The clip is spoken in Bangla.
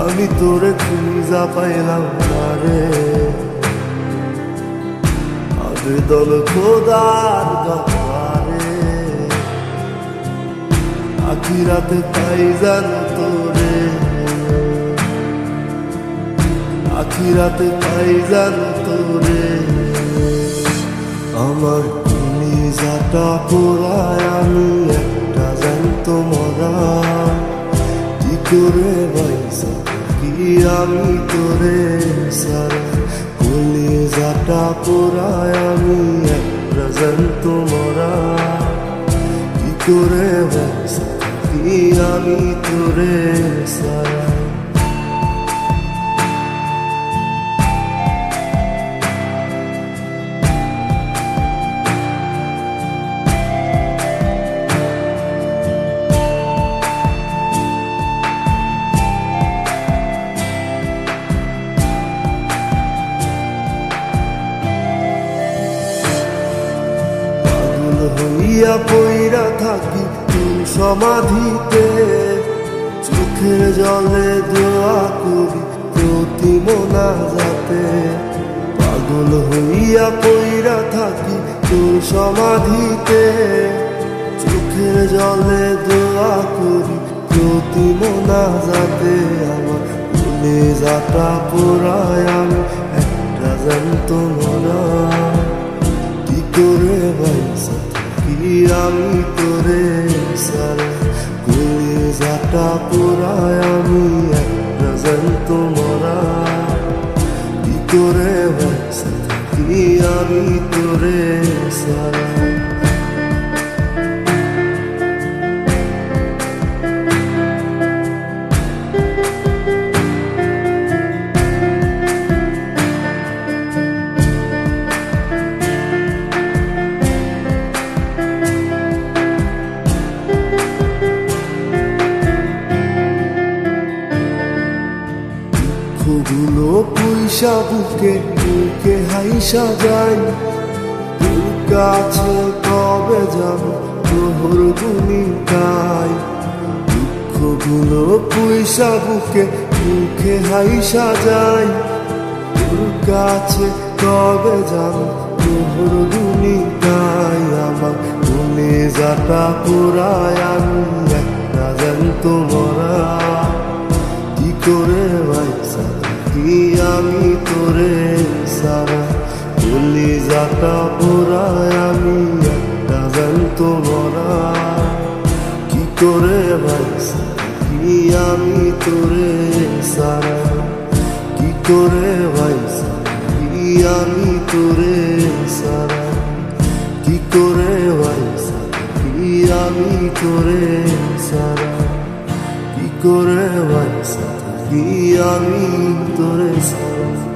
আমি তোরে খুঁজা পাইলাম না রে। আবেদন খোদার দরবারে। আখিরাতে পাই জানো তোরে। আখি আখিরাতে পাই জানো তোরে। আমার নিজাটা পোড়ায়, আমি একটা জানত মরা। করে বাইসা কি আমি তোরে সারা? কলিজাটা পোড়ায় আমি এক জানত মরা কি করে কি আমি তোরে সারা? হইয়া পইরা থাকি তোর সমাধিতে চোখের জলে দোয়া করি প্রতি মোনা যাতে পাগল হইয়া পইরা থাকি তোর সমাধিতে চোখের জলে দোয়া করি প্রতি মোনা যাতে আমার ভুলে যাতা পোড়ায় আমি, একটা জানত মনা। কি করে কি আমি তোরে সারা কুলি যাটা পুরায় আমি এক নজর তোমরা কি করে বাইসা আমি তোরে সারা? পয়সা বুকে বুকে হাইসা যাই তোর কাছে কবে যাব তোর ভূমিকায়। দুঃখগুলো পয়সা বুকে বুকে হাইসা যাই তোর কাছে কবে যাব তোর ভূমিকায়। আমার মনে যাটা পুরায় আমি একটা জানত মরা। কি করে মরা কি করে কি আমি তোরে সারা? কি করে কি আমি তোরে সারা? কি করে কি আমি তোরে সারা? কি করে কি আমি তোরে সারা?